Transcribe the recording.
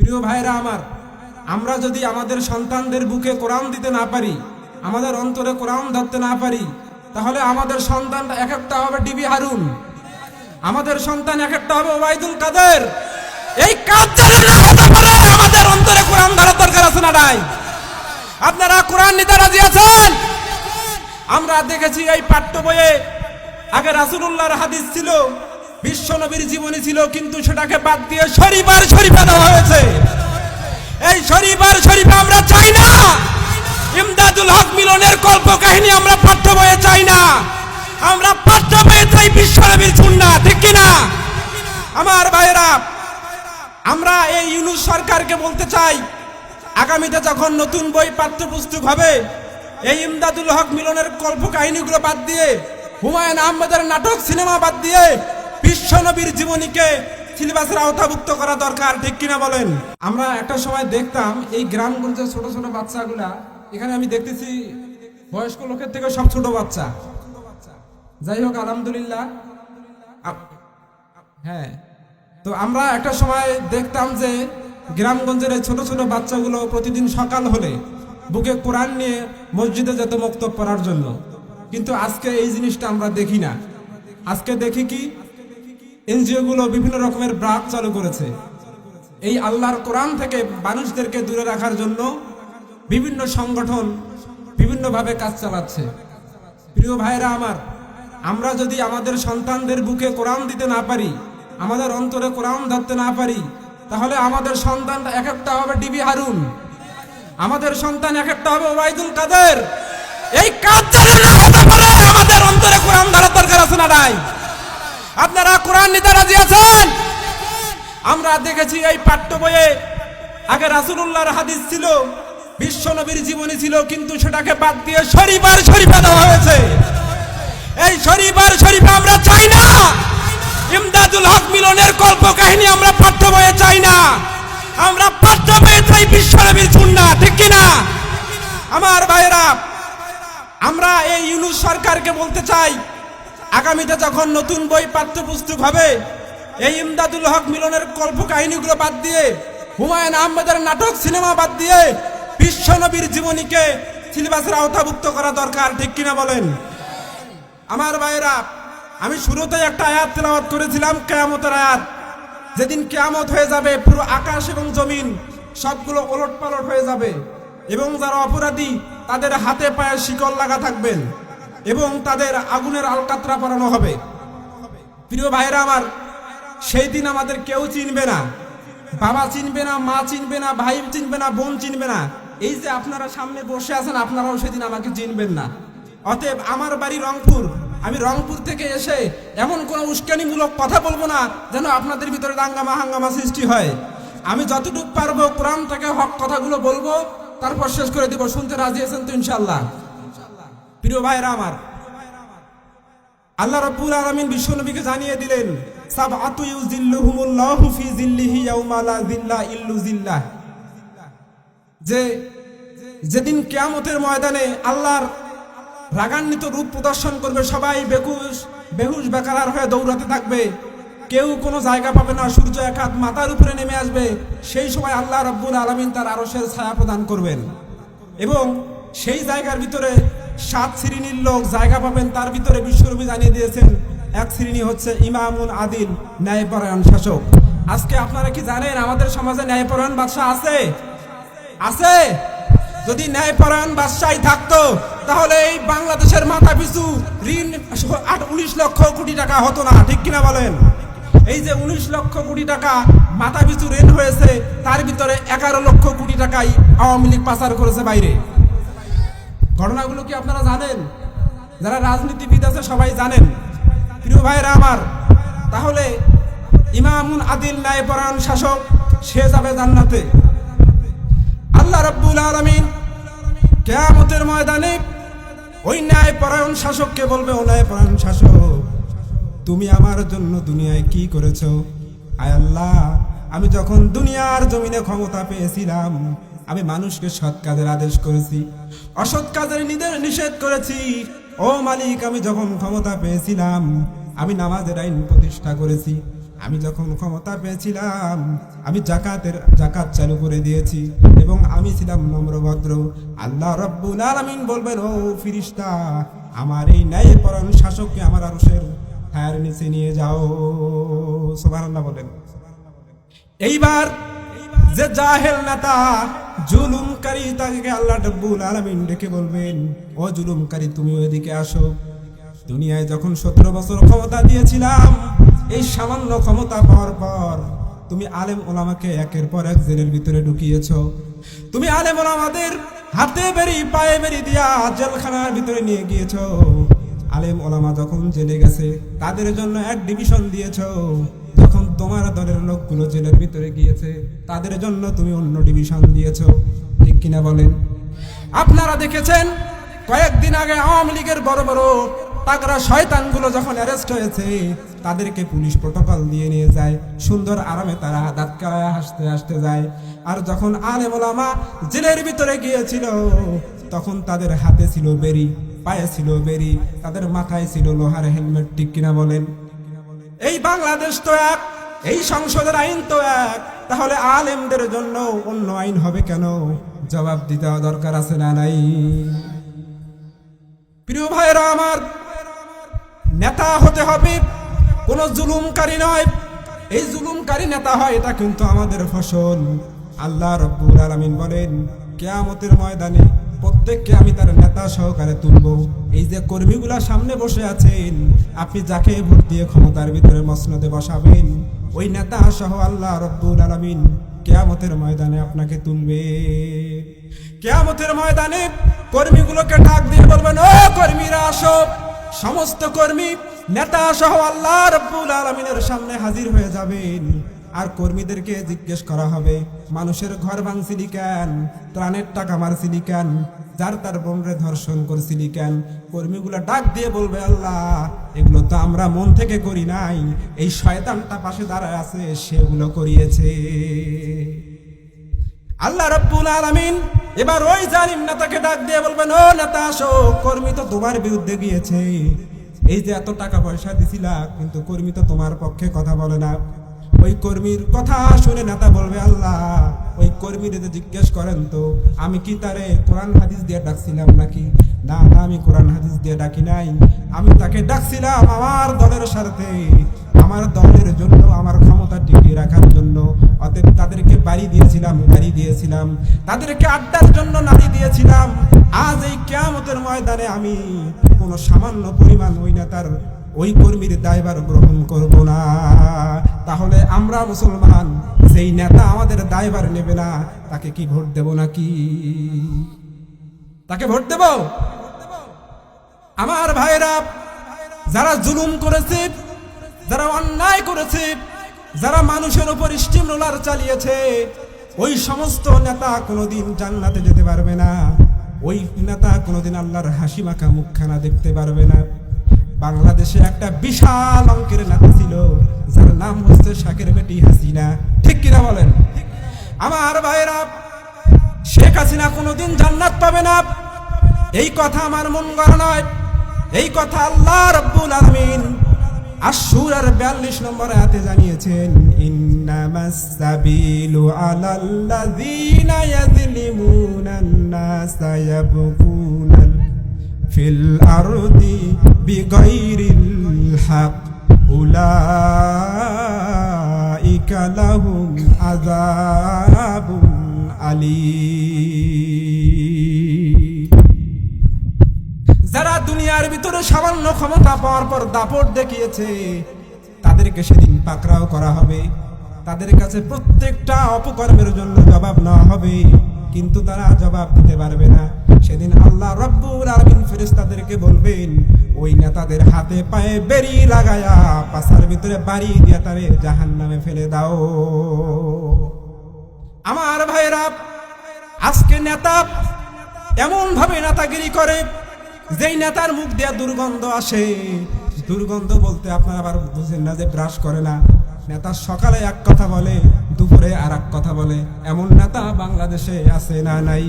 প্রিয় ভাইরা আমার, আমরা যদি আমাদের সন্তানদের বুকে কোরআন দিতে না পারি, আমাদের অন্তরে কোরআন ধরতে না পারি, তাহলে আমাদের সন্তানটা এক একটা হবে ডিবি হারুন। আমাদের সন্তান এক একটা হবে ওবায়দুল কাদের। এই কাজ আমাদের অন্তরে কোরআন ধরার দরকার আছে না নাই? আপনারা কোরআন নিতে রাজি আছেন? আমরা দেখেছি এই পাঠ্য বইয়ে আগে রাসূলুল্লাহর হাদিস ছিল বিশ্ব নবীর জীবনী ছিল, কিন্তু সেটাকে বাদ দিয়ে শরীফার শরীফা দেওয়া হয়েছে। এই শরীফার শরীফা আমরা চাই না। ইমদাদুল হক মিলনের কল্প কাহিনী আমরা পাঠ্য বইয়ে চাই না। আমরা পাঠ্য বইয়ে চাই বিশ্ব নবীর সুন্নাহ, ঠিক কিনা? আমার ভাইয়েরা, আমরা এই ইউনুস সরকারকে বলতে চাই, আগামীতে যখন নতুন বই পাঠ্যপুস্তক হবে, এই ইমদাদুল হক মিলনের কল্প কাহিনীগুলো বাদ দিয়ে হুমায়ুন আহমেদের নাটক সিনেমা বাদ দিয়ে বিশ্ব নবীর জীবনীকে সিলেবাসের আওতাভুক্ত করা দরকার, ঠিক কিনা বলেন? আমরা একটা সময় দেখতাম এই গ্রামগঞ্জের ছোট ছোট বাচ্চাগুলা, এখানে আমি দেখতেছি বয়স্ক লোকের থেকে সব ছোট বাচ্চা। যাই হোক, আলহামদুলিল্লাহ। হ্যাঁ। তো আমরা একটা সময় দেখতাম যে গ্রামগঞ্জের এই ছোট ছোট বাচ্চাগুলো প্রতিদিন সকাল হলে বুকে কোরআন নিয়ে মসজিদে যেত মুক্ত পড়ার জন্য। কিন্তু আজকে এই জিনিসটা আমরা দেখি না। আজকে দেখি কি? এনজিও গুলো বিভিন্ন রকমের ব্রাক চালু করেছে। এই আল্লাহর কোরআন থেকে মানুষদেরকে দূরে রাখার জন্য বিভিন্ন সংগঠন বিভিন্নভাবে কাজ চালাচ্ছে। প্রিয় ভাইরা আমার, আমরা যদি আমাদের সন্তানদের বুকে কোরআন দিতে না পারি, আমাদের অন্তরে কোরআন ধরতে না পারি, তাহলে আমাদের সন্তানটা এক একটা হবে ডিবি হারুন। আমাদের সন্তান এক একটা হবে ওবায়দুল কাদের। এই কাজ যদি না হতে পারে আমাদের অন্তরে কোরআন ধরার দরকার আছে না নাই? আপনারা কোরআন নিতে রাজি আছেন? আমরা দেখেছি এই পাঠ্য বইয়ে আগে রাসূলুল্লাহর হাদিস ছিল, বিশ্ব নবীর জীবনী ছিল, কিন্তু সেটাকে বাদ দিয়ে শরীফার শরীফা দেওয়া হয়েছে। এই শরীফার শরীফা আমরা চাই না। ইমদাদুল হক মিলনের কল্প কাহিনী আমরা পাঠ্য বইয়ে চাই না। আমরা পাঠ্য বইয়ে চাই বিশ্ব নবীর সুন্নাহ, ঠিক কিনা আমার ভাইয়েরা, আমরা এই ইউনুস সরকারকে বলতে চাই আগামীতে যখন নতুন বই পাঠ্যপুস্তক হবে, এই ইমদাদুল হক মিলনের কল্প কাহিনীগুলো বাদ দিয়ে, হুমায়ুন আহমেদের নাটক সিনেমা বাদ দিয়ে, বিশ্ব নবীর জীবনীকে সিলেবাসের আওতাভুক্ত করা দরকার, ঠিক কিনা বলেন? আমার ভাইয়েরা, আমি শুরুতেই একটা আয়াত তেলাওয়াত করেছিলাম, কেয়ামতের আয়াত। যেদিন কেয়ামত হয়ে যাবে, পুরো আকাশ এবং জমিন সবগুলো ওলট পালট হয়ে যাবে, এবং যারা অপরাধী, তাদের হাতে পায়ে শিকল লাগা থাকবেন এবং তাদের আগুনের আলকাতরা পরানো হবে। প্রিয় ভাইরা আমার, সেই দিন আমাদের কেউ চিনবে না। বাবা চিনবে না, মা চিনবে না, ভাই চিনবে না, বোন চিনবে না। এই যে আপনারা সামনে বসে আছেন, আপনারাও সেদিন আমাকে চিনবেন না। অতএব আমার বাড়ি রংপুর। আমি রংপুর থেকে এসে এমন কোনো উস্কানিমূলক কথা বলব না যেন আপনাদের ভিতরে দাঙ্গামা হাঙ্গামা সৃষ্টি হয়। আমি যতটুকু পারব কোরআন থেকে হক কথাগুলো বলব, তারপর শেষ করে দিব। শুনতে রাজি আছেন তো ইনশাল্লাহ প্রিয় ভাইরা আমার, আল্লাহ রাব্বুল আলামিন বিশ্বনবীকে জানিয়ে দিলেন, সাবআতু ইউজিল্লুহুমুল্লাহু ফি জিল্লিহি ইয়াউমা লা জিল্লা ইল্লু জিল্লাহ যে, যেদিন কিয়ামতের ময়দানে আল্লাহর রাগান্বিত রূপ প্রদর্শন করবে, সবাই বেকুশ, বেহুশ বেকার হয়ে দৌড়াতে থাকবে। কেউ কোনো জায়গা পাবে না, সূর্য এক হাত মাথার উপরে নেমে আসবে। সেই সময় আল্লাহ রাব্বুল আলামিন তার আরশের ছায়া প্রদান করবেন। এবং সেই জায়গার ভিতরে সাত শ্রেণির লোক জায়গা পাবেন, তার ভিতরে বিশ্বরবি জানিয়ে দিয়েছেন, এক শ্রেণি হচ্ছে ইমামুন আদিল, ন্যায়পরায়ণ শাসক। আজকে আপনারা কি জানেন আমাদের সমাজে ন্যায়পরায়ণ বাদশাহ আছে? আছে? যদি ন্যায়পরায়ণ বাদশাহী থাকতো, তাহলে এই বাংলাদেশের মাথা পিছু ঋণ উনিশ লক্ষ কোটি টাকা হতো না, ঠিক কিনা বলেন? এই যে উনিশ লক্ষ কোটি টাকা মাথা পিছু ঋণ হয়েছে, তার ভিতরে এগারো লক্ষ কোটি টাকাই আওয়ামী লীগ পাচার করেছে বাইরে। ঘটনাগুলো কি আপনারা জানেন? যারা রাজনীতিবিদ আছে, সবাই জানেন। প্রিয় ভাইরা আমার, তাহলে ইমামুন আদিল ন্যায়পরায়ণ শাসক, সে যাবে জান্নাতে। আল্লাহ রাব্বুল আলামিন কিয়ামতের ময়দানে ওই ন্যায়পরায়ণ শাসককে বলবে, ও ন্যায়পরায়ণ শাসক, তুমি আমার জন্য দুনিয়ায় কি করেছ? আয় আল্লাহ, আমি যখন দুনিয়ার জমিনে ক্ষমতা পেয়েছিলাম আমি মানুষকে সৎ কাজের আদেশ করেছি, অসৎ কাজের নিদে- নিষেধ করেছি। ও মালিক, আমি যখন ক্ষমতা পেয়েছিলাম, আমি নামাজের আইন প্রতিষ্ঠা করেছি। আমি যখন ক্ষমতা পেয়েছিলাম, আমি জাকাতের জাকাত চালু করে দিয়েছি এবং আমি ছিলাম নম্রভদ্র। আল্লাহ রব্বুল আলামিন বলবেন, ও ফিরিস্তা, আমার এই ন্যায় পরণ শাসককে আমার আরশের হায়ার নিচে নিয়ে যাও। সুবহানাল্লাহ বলেন। এইবার যে জাহেল নেতা জুলুমকারী, তাকে আল্লাহ রব্বুল আলামিন ডেকে বলবেন, ও জুলুমকারী, তুমি ওইদিকে আসো। দুনিয়ায় যখন সতেরো বছর ক্ষমতা দিয়েছিলাম, এই সামান্য ক্ষমতা পাওয়ার পর তুমি আলেম ওলামাকে একের পর এক জেলের ভিতরে ঢুকিয়েছ। তুমি আলেম ওলামাদের হাতে বেরি, পায়ে বেরি দিয়া জেলখানার ভিতরে নিয়ে গিয়েছ। আলেম ওলামা যখন জেলে গেছে, তাদের জন্য এক ডিভিশন দিয়েছ। তোমার দলের লোকগুলো জেলের ভিতরে গিয়েছে, তাদের জন্য তুমি অন্য ডিভিশন দিয়েছ। ঠিক কিনা বলেন? আপনারা দেখেছেন, কয়েকদিন আগে আওয়ামী লীগের বড় বড় তাগরা শয়তানগুলো যখন অ্যারেস্ট হয়েছে, তাদেরকে পুলিশ প্রোটোকল দিয়ে নিয়ে যায়। সুন্দর আরামে তারা দাঁত কালায় হাসতে হাসতে যায়। আর যখন আলে মোলামা জেলের ভিতরে গিয়েছিল, তখন তাদের হাতে ছিল বেরি, পায়ে ছিল বেরি, তাদের মাথায় ছিল লোহার হেলমেট, ঠিক কিনা বলেন? এই বাংলাদেশ তো এক এই সংসদের আইন তো এক। তাহলে আলেমদের জন্য অন্য আইন হবে কেন? জবাব দিতে দরকার আছে না নাই? প্রিয় ভাইরা আমার নেতা হতে হবে কোন জুলুমকারী নয়। এই জুলুমকারী নেতা হয়, এটা কিন্তু আমাদের ফসল। আল্লাহ রব্বুল আলামিন বলেন, কেয়ামতের ময়দানে প্রত্যেককে আমি তার নেতা সহকারে তুলব। এই যে কর্মীগুলা সামনে বসে আছেন, আপনি যাকে ভোট দিয়ে ক্ষমতার ভিতরে মসনদে বসাবেন ওই নেতা সহ আল্লাহ রব্বুল আলমিন কেয়ামতের ময়দানে আপনাকে তুলবে। কেয়ামতের ময়দানে কর্মীগুলোকে ডাক দিয়ে বলবেন, ও কর্মীরা, আসো। সমস্ত কর্মী, নেতা সহ আল্লাহ রব্বুল আলমিনের সামনে হাজির হয়ে যাবেন। আর কর্মীদেরকে জিজ্ঞেস করা হবে, মানুষের ঘর ভাঙছিলি কেন? ত্রাণের টাকা মারছিলি কেন? যার তার বোনরে ধর্ষণ করছিলি কেন? কর্মীগুলো ডাক দিয়ে বলবে, আল্লাহ, এগুলো তো আমরা মন থেকে করি নাই। এই শয়তানটা পাশে দাঁড়ায় আছে, সেগুলো করিয়েছে। আল্লাহ রব্বুল আলামিন এবার ওই জালিম নেতাকে ডাক দিয়ে বলবেন ও নেতা, আসো। কর্মী তো তোমার বিরুদ্ধে গিয়েছে। এই যে এত টাকা পয়সা দিছিলা, কিন্তু কর্মী তো তোমার পক্ষে কথা বলে না। ওই কর্মীর কথা শুনে নেতা বলবে, আল্লাহ, ওই কর্মীর জিজ্ঞেস করেন তো, আমি কি তারে কোরআন হাদিস দিয়ে ডাকছিলাম নাকি? না না, আমি কোরআন হাদিস দিয়ে ডাকি নাই। আমি তাকে ডাকছিলাম আমার দলের স্বার্থে, আমার দলের জন্য, আমার ক্ষমতা টিকিয়ে রাখার জন্য। অতএব তাদেরকে বাড়ি দিয়েছিলাম গাড়ি দিয়েছিলাম। তাদেরকে আড্ডার জন্য নারী দিয়েছিলাম। আজ এই কেয়ামতের ময়দানে আমি কোনো সামান্য পরিমাণ ওই নেতার ওই কর্মীর দায়ভার গ্রহণ করব না। তাহলে আমরা মুসলমান সেই নেতা আমাদের দায়ভার নেবে না, তাকে কি ভোট দেব নাকি? তাকে ভোট দেব? আমার ভাইরা, যারা জুলুম করেছে, যারা অন্যায় করেছে, যারা মানুষের উপর স্টিম রোলার চালিয়েছে, ওই সমস্ত নেতা কোনোদিন জান্নাতে যেতে পারবে না। ওই নেতা কোনোদিন আল্লাহর হাসি মাখা মুখখানা দেখতে পারবে না। বাংলাদেশে একটা বিশাল অঙ্কের নেতা ছিল, যার নাম হচ্ছে শাকের বেটি হাসিনা। ঠিক কিনা বলেন? আমার ভাইরা শেখ হাসিনা কোনোদিন জান্নাত পাবে না। এই কথা আমার মন গড়া নয়। এই কথা আল্লাহ রব্বুল আলামিন আশুরার বিয়াল্লিশ নম্বর আয়াতে জানিয়েছেন ইন্নামাস সাবিলু আলাল্লাযীনা ইয়াযলিমুনান নাসা ইয়াবকুনাল ফিল আরদি বিগাইরিল হক, উলাইকা লাহুম আলীম। যারা দুনিয়ার ভিতরে সামান্য ক্ষমতা পাওয়ার পর দাপট দেখিয়েছে, তাদেরকে সেদিন পাকড়াও করা হবে। তাদের কাছে প্রত্যেকটা অপকর্মের জন্য জবাব নেওয়া হবে, কিন্তু তারা জবাব দিতে পারবে না। সেদিন আল্লাহ রব্বুল আলামিন ফেরেশতাদেরকে বলবেন, ওই নেতাদের হাতে পায়ে বেরি লাগায়া পাশার ভিতরে বাড়ি দিয়া তাদের জাহান্নামে ফেলে দাও। আমার ভাইরা আজকে নেতা এমন ভাবে নেতাগিরি করে, যেই নেতার মুখ দিয়া দুর্গন্ধ আসে। দুর্গন্ধ বলতে আপনারা আবার বুঝেন না যে ব্রাশ করে না। নেতা সকালে এক কথা বলে, দুপুরে আর এক কথা বলে, এমন নেতা বাংলাদেশে আছে না নাই?